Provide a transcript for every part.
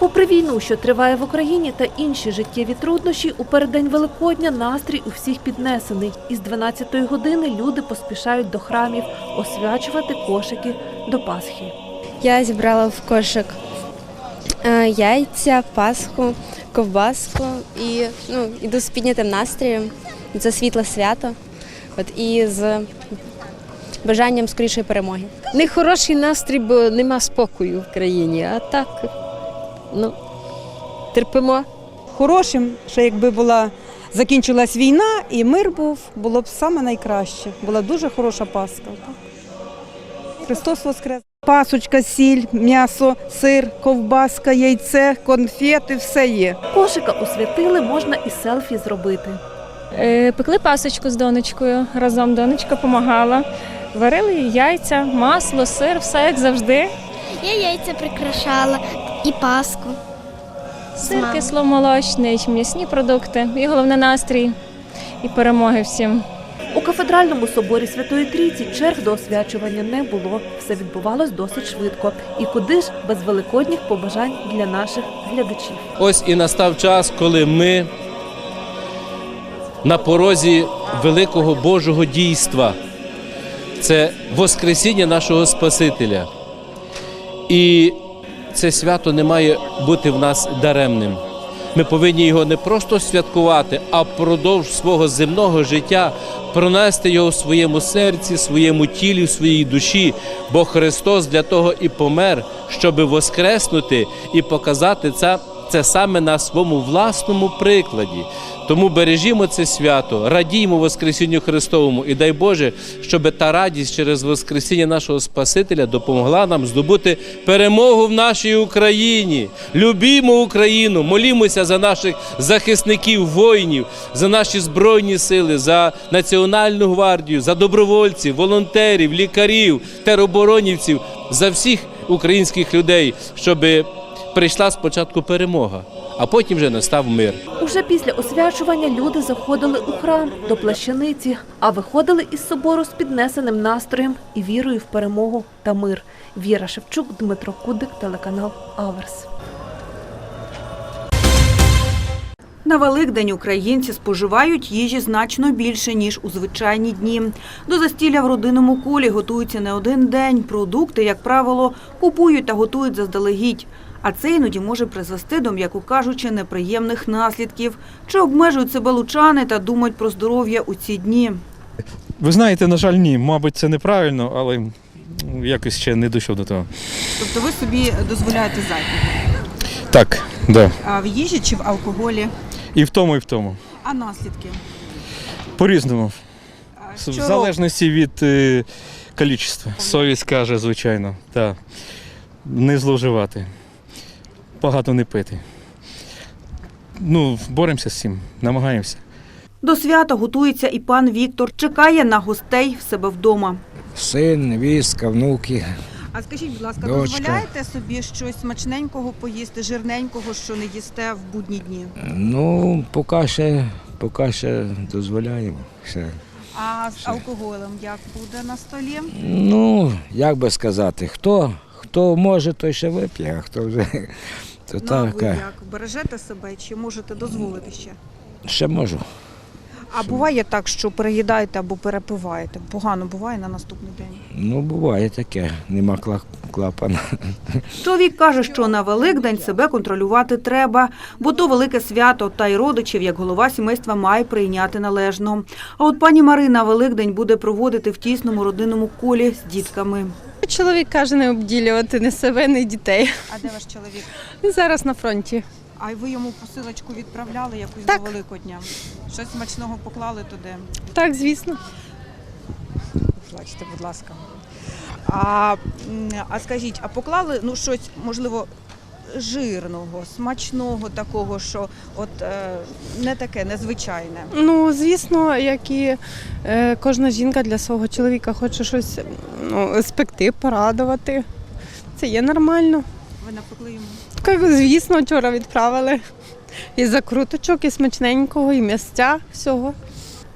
Попри війну, що триває в Україні, та інші життєві труднощі, у переддень Великодня настрій у всіх піднесений. Із 12-ї години люди поспішають до храмів освячувати кошики до Пасхи. Я зібрала в кошик е, яйця, пасху, ковбаску і ну, іду з піднятим настроєм. Це світле свято. От, і з бажанням скорішої перемоги. Не хороший настрій, бо нема спокою в країні. А так, ну, терпимо. хорошим, що якби була закінчилась війна і мир був, було б саме найкраще. Була дуже хороша Пасха. Христос Воскрес! Пасочка, сіль, м'ясо, сир, ковбаска, яйце, конфети, все є. Кошика освятили можна і селфі зробити. Е, Пекли пасочку з донечкою разом. Донечка допомагала. Варили яйця, масло, сир, все як завжди. Я яйця прикрашала і паску. Сир кисломолочний, м'ясні продукти і головне настрій і перемоги всім. У кафедральному соборі Святої Трійці черг до освячування не було. Все відбувалось досить швидко. І куди ж без великодніх побажань для наших глядачів. Ось і настав час, коли ми на порозі великого Божого дійства. Це Воскресіння нашого Спасителя. І це свято не має бути в нас даремним. Ми повинні його не просто святкувати, а впродовж свого земного життя пронести його в своєму серці, своєму тілі, в своїй душі. Бо Христос для того і помер, щоб воскреснути і показати це, це саме на своєму власному прикладі. Тому бережімо це свято, радіймо Воскресінню Христовому і дай Боже, щоб та радість через Воскресіння нашого Спасителя допомогла нам здобути перемогу в нашій Україні. Любімо Україну, молімося за наших захисників, воїнів, за наші збройні сили, за Національну гвардію, за добровольців, волонтерів, лікарів, тероборонівців, за всіх українських людей, щоб прийшла спочатку перемога, а потім вже настав мир. Уже після освячування люди заходили у храм до плащаниці, а виходили із собору з піднесеним настроєм і вірою в перемогу та мир. Віра Шевчук, Дмитро Кудик, телеканал Аверс. На Великдень українці споживають їжі значно більше, ніж у звичайні дні. До застілля в родинному колі готуються не один день. Продукти, як правило, купують та готують заздалегідь. А це іноді може призвести до, м'яко кажучи, неприємних наслідків. Чи обмежують себе лучани та думають про здоров'я у ці дні? Ви знаєте, на жаль, ні. Мабуть, це неправильно, але якось ще не дійшов до того. Тобто ви собі дозволяєте зайти Так, да. в їжі чи в алкоголі? І в тому, і в тому. А наслідки? По-різному. В залежності від е, кількості. Совість каже, звичайно. Так. Не зловживати. Багато не пити. Ну, боремося з цим, намагаємося. До свята готується і пан Віктор. Чекає на гостей в себе вдома. Син, невістка, внуки. А скажіть, будь ласка, Дочка. дозволяєте собі щось смачненького поїсти, жирненького, що не їсте в будні дні? Ну, поки ще, поки ще дозволяємо. Ще. А з алкоголем як буде на столі? Ну, як би сказати, хто, хто може, той ще вип'є, а хто вже. То Ну, а так, ви е, як бережете себе чи можете дозволити ще? ще можу. А буває так, що переїдаєте або перепиваєте. Погано буває на наступний день. Ну, буває таке, нема кла- клапана. Чоловік каже, що на Великдень себе контролювати треба, бо то велике свято, та й родичів, як голова сімейства, має прийняти належно. А от пані Марина Великдень буде проводити в тісному родинному колі з дітками. Чоловік каже не обділювати ні себе, ні дітей. А де ваш чоловік? Зараз на фронті. А ви йому посилочку відправляли якусь Так. до Великодня? Щось смачного поклали туди? Так, звісно. Плачте, будь ласка. А, а скажіть, а поклали ну, щось, можливо, жирного, смачного такого, що от е, не таке, незвичайне? Ну, звісно, як і е, кожна жінка для свого чоловіка хоче щось ну, спекти, порадувати. Це є нормально. Ви напекли йому? Так, звісно, вчора відправили. І закруточок, і смачненького, і м'ястя, всього.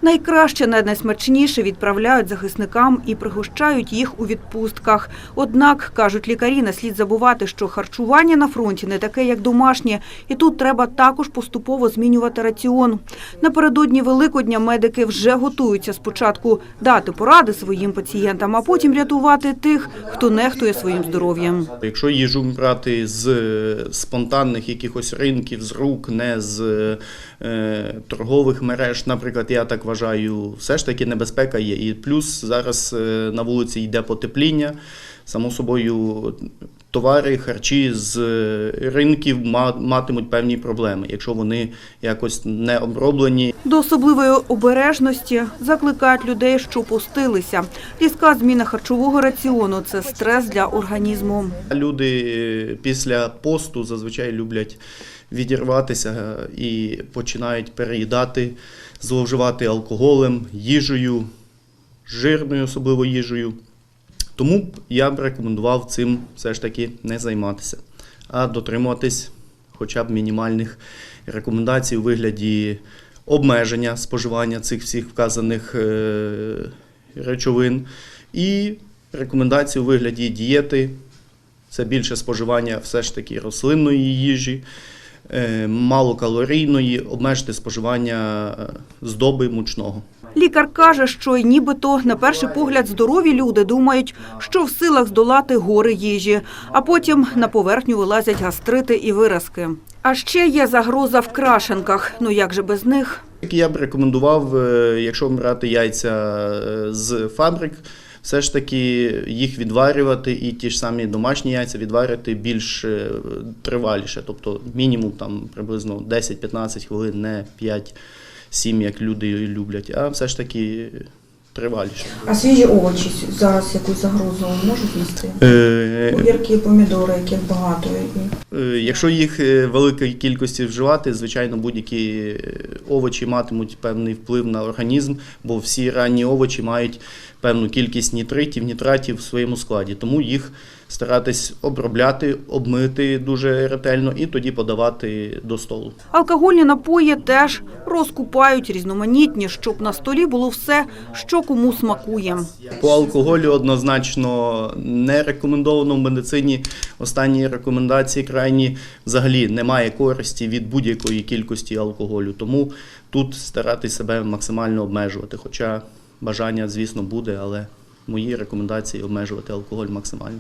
Найкраще, найсмачніше відправляють захисникам і пригощають їх у відпустках. Однак, кажуть лікарі, не слід забувати, що харчування на фронті не таке, як домашнє, і тут треба також поступово змінювати раціон. Напередодні Великодня медики вже готуються спочатку дати поради своїм пацієнтам, а потім рятувати тих, хто нехтує своїм здоров'ям. Якщо їжу брати з е, спонтанних якихось ринків, з рук, не з е, торгових мереж, наприклад, я так вважаю, все ж таки небезпека є. І плюс зараз е, на вулиці йде потепління. Само собою, товари, харчі з е, ринків ма- матимуть певні проблеми, якщо вони якось не оброблені. До особливої обережності закликають людей, що постилися. Різка зміна харчового раціону – це стрес для організму. Люди е, після посту зазвичай люблять відірватися е, і починають переїдати, зловживати алкоголем, їжею, жирною особливо їжею. Тому я б рекомендував цим все ж таки не займатися, а дотримуватись хоча б мінімальних рекомендацій у вигляді обмеження споживання цих всіх вказаних е, речовин і рекомендацій у вигляді дієти, це більше споживання все ж таки рослинної їжі, малокалорійної, обмежити споживання е, здоби мучного. Лікар каже, що нібито на перший погляд здорові люди думають, що в силах здолати гори їжі, а потім на поверхню вилазять гастрити і виразки. А ще є загроза в крашенках. Ну як же без них? Я б рекомендував, е, якщо брати яйця е, з фабрик, все ж таки їх відварювати і ті ж самі домашні яйця відварювати більш е, триваліше, тобто мінімум там приблизно 10-15 хвилин, не 5-7, як люди люблять, а все ж таки триваліше. А свіжі овочі зараз якусь загрозу можуть їсти? Е, Огірки, помідори, яких багато. Е, Якщо їх е, великої кількості вживати, звичайно, будь-які е, овочі матимуть певний вплив на організм, бо всі ранні овочі мають певну кількість нітритів, нітратів в своєму складі. Тому їх старатись обробляти, обмити дуже ретельно і тоді подавати до столу. Алкогольні напої теж розкупають різноманітні, щоб на столі було все, що кому смакує. По алкоголю однозначно не рекомендовано в медицині. Останні рекомендації крайні взагалі немає користі від будь-якої кількості алкоголю. Тому тут старатись себе максимально обмежувати. Хоча бажання, звісно, буде, але мої рекомендації обмежувати алкоголь максимально.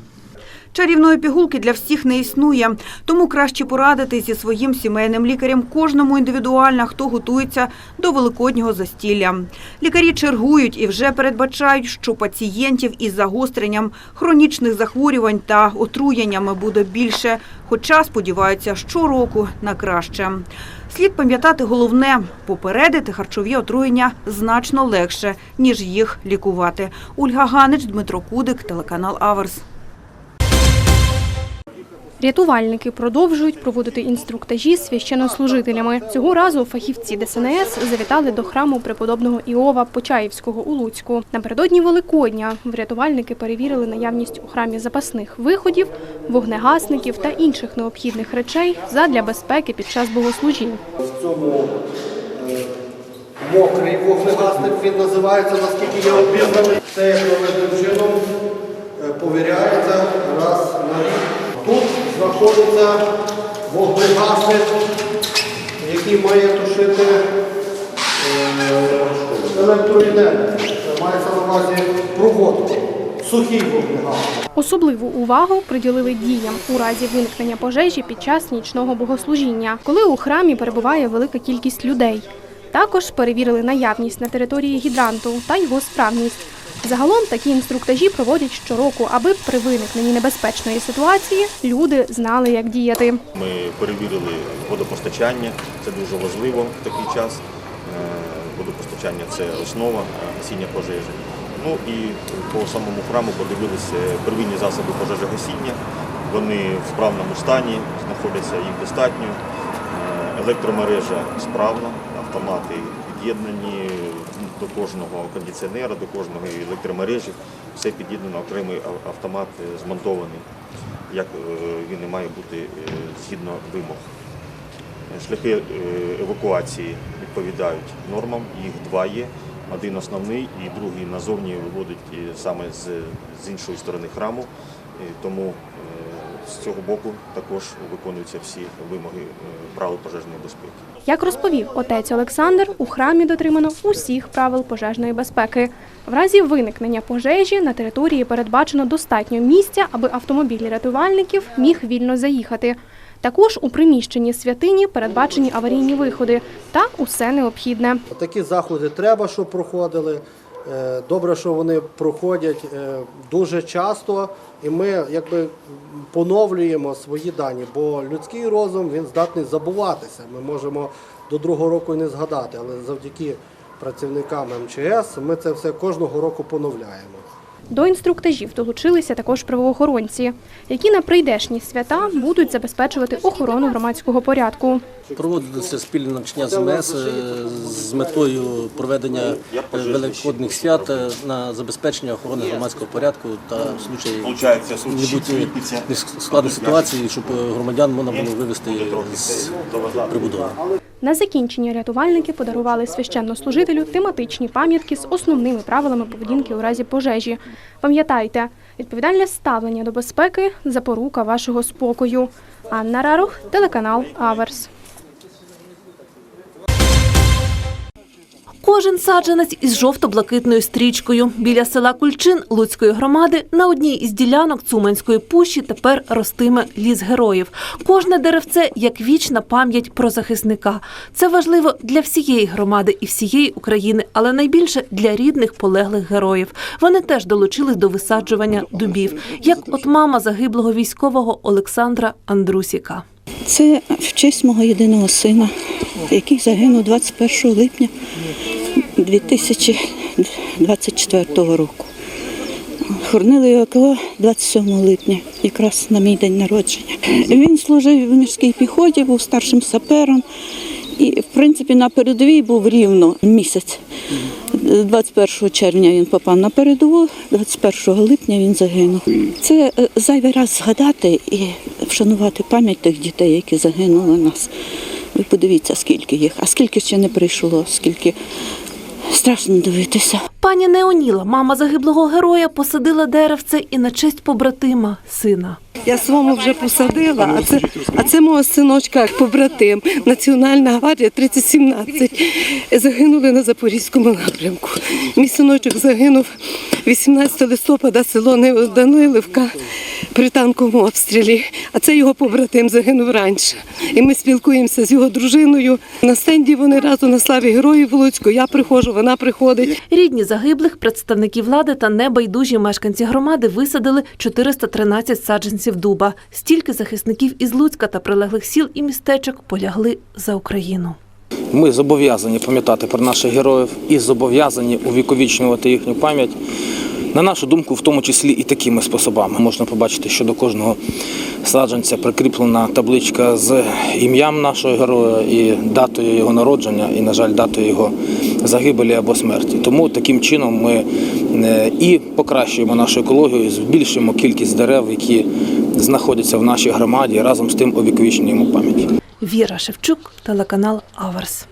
Чарівної пігулки для всіх не існує, тому краще порадити зі своїм сімейним лікарем кожному індивідуально, хто готується до великоднього застілля. Лікарі чергують і вже передбачають, що пацієнтів із загостренням хронічних захворювань та отруєннями буде більше, хоча сподіваються щороку на краще. Слід пам'ятати головне – попередити харчові отруєння значно легше, ніж їх лікувати. Ольга Ганич, Дмитро Кудик, телеканал Аверс. Рятувальники продовжують проводити інструктажі з священнослужителями. Цього разу фахівці ДСНС завітали до храму преподобного Іова Почаївського у Луцьку. Напередодні Великодня рятувальники перевірили наявність у храмі запасних виходів, вогнегасників та інших необхідних речей задля безпеки під час богослужінь. В цьому е, мокрий вогнегасник він називається, наскільки я обізнаний. Це як чином е, повіряється раз на рік. Тут знаходиться вогнегасник, який має тушити е, електроенергію. Мається на увазі проводку. Сухий вогнегасник. Особливу увагу приділили діям у разі виникнення пожежі під час нічного богослужіння, коли у храмі перебуває велика кількість людей. Також перевірили наявність на території гідранту та його справність. Загалом такі інструктажі проводять щороку, аби при виникненні небезпечної ситуації люди знали, як діяти. Ми перевірили водопостачання, це дуже важливо в такий час. Е, Водопостачання це основа гасіння пожежі. Ну і по самому храму подивилися первинні засоби пожежогасіння. Вони в справному стані, знаходяться їх достатньо. Е, Електромережа справна, автомати під'єднані до кожного кондиціонера, до кожної електромережі. Все під'єднано, окремий автомат е, змонтований, як е, він і має бути е, згідно вимог. Шляхи евакуації відповідають нормам, їх два є. один основний і другий назовні виводить саме з, іншої сторони храму. Тому з цього боку також виконуються всі вимоги е, правил пожежної безпеки. Як розповів отець Олександр, у храмі дотримано усіх правил пожежної безпеки. В разі виникнення пожежі на території передбачено достатньо місця, аби автомобіль рятувальників міг вільно заїхати. Також у приміщенні святині передбачені аварійні виходи та усе необхідне. Такі заходи треба, щоб проходили. Е, Добре, що вони проходять е, дуже часто, і ми якби поновлюємо свої дані, бо людський розум він здатний забуватися. Ми можемо до другого року і не згадати, але завдяки працівникам МЧС ми це все кожного року поновляємо. До інструктажів долучилися також правоохоронці, які на прийдешні свята будуть забезпечувати охорону громадського порядку. Проводиться спільне навчання з МС е, з метою проведення е, великодних свят е, на забезпечення охорони громадського порядку та в случаї не складних ситуацій, щоб громадян можна було вивезти з прибудови. На закінчення рятувальники подарували священнослужителю тематичні пам'ятки з основними правилами поведінки у разі пожежі. Пам'ятайте, відповідальне ставлення до безпеки запорука вашого спокою. Анна Рарух, телеканал Аверс. Кожен саджанець із жовто-блакитною стрічкою. Біля села Кульчин Луцької громади на одній із ділянок Цуманської пущі тепер ростиме ліс героїв. Кожне деревце як вічна пам'ять про захисника. Це важливо для всієї громади і всієї України, але найбільше для рідних полеглих героїв. Вони теж долучились до висаджування дубів, як от мама загиблого військового Олександра Андрусіка. Це в честь мого єдиного сина, який загинув 21 липня 2024 року. Хоронили його 27 липня, якраз на мій день народження. Він служив в міській піхоті, був старшим сапером і, в принципі, на передовій був рівно місяць. 21 червня він попав на передову, 21 липня він загинув. Це е, зайвий раз згадати і вшанувати пам'ять тих дітей, які загинули у нас. Ви подивіться, скільки їх, а скільки ще не прийшло, скільки страшно дивитися. Пані Неоніла, мама загиблого героя, посадила деревце і на честь побратима сина. Я своєму вже посадила, а це, а це мого синочка як побратим. Національна гвардія 3017. Загинули на Запорізькому напрямку. Мій синочок загинув 18 листопада, село Данилівка при танковому обстрілі. А це його побратим загинув раніше. І ми спілкуємося з його дружиною. На стенді вони разом на славі героїв Волоцьку. Я приходжу, вона приходить. Рідні загиблих, представники влади та небайдужі мешканці громади висадили 413 саджанців дуба. Стільки захисників із Луцька та прилеглих сіл і містечок полягли за Україну. Ми зобов'язані пам'ятати про наших героїв і зобов'язані увіковічнювати їхню пам'ять. На нашу думку, в тому числі і такими способами можна побачити, що до кожного саджанця прикріплена табличка з ім'ям нашого героя і датою його народження, і, на жаль, датою його загибелі або смерті. Тому таким чином ми е, і покращуємо нашу екологію, і збільшуємо кількість дерев, які знаходяться в нашій громаді, разом з тим увіковічнюємо пам'ять. Віра Шевчук, телеканал Аверс.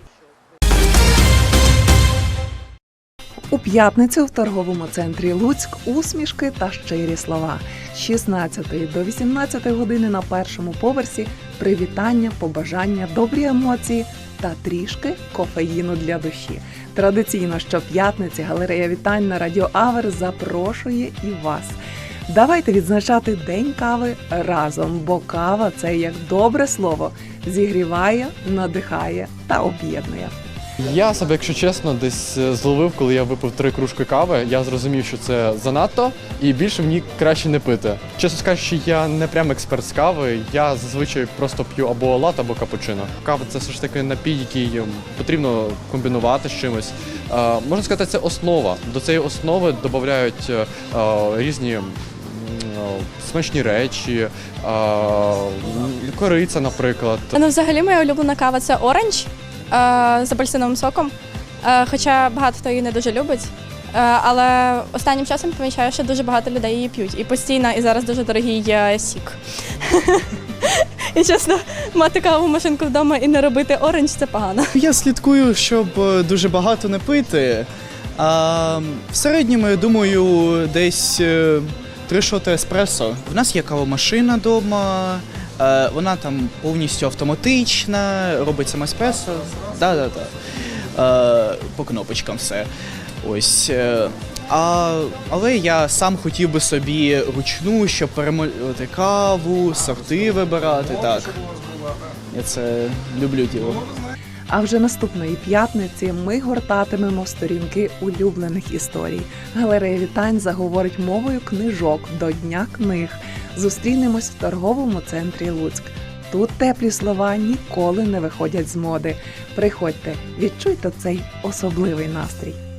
У п'ятницю в торговому центрі Луцьк усмішки та щирі слова. З 16 до 18 години на першому поверсі привітання, побажання, добрі емоції та трішки кофеїну для душі. Традиційно щоп'ятниці галерея вітань на радіо Авер запрошує і вас. Давайте відзначати День кави разом, бо кава це як добре слово зігріває, надихає та об'єднує. Я себе, якщо чесно, десь е, зловив, коли я випив три кружки кави. Я зрозумів, що це занадто, і більше мені краще не пити. Чесно скажучи, я не прям експерт з кави. Я зазвичай просто п'ю або лат, або капучино. Кава це все ж таки напій, який ем, потрібно комбінувати з чимось. Е, можна сказати, це основа. До цієї основи додають е, е, різні. е, Смачні речі, кориця, наприклад. Ну, взагалі, моя улюблена кава це оранж з апельсиновим соком. Е, хоча багато хто її не дуже любить. Е, але останнім часом помічаю, що дуже багато людей її п'ють. І постійно, і зараз дуже дорогий е, сік. І чесно, мати каву машинку вдома і не робити оранж це погано. Я слідкую, щоб е, дуже багато не пити. А, в середньому, я думаю, десь е, три шоти еспресо. В нас є кавомашина вдома, е, вона там повністю автоматична, робить сам еспресо. Да, да, да. Е, по кнопочкам все. Ось. е, А, але я сам хотів би собі ручну, щоб перемолювати каву, сорти вибирати. Так. Я це люблю діло. А вже наступної п'ятниці ми гортатимемо сторінки улюблених історій. Галерея вітань заговорить мовою книжок до Дня книг. Зустрінемось в торговому центрі Луцьк. Тут теплі слова ніколи не виходять з моди. Приходьте, відчуйте цей особливий настрій.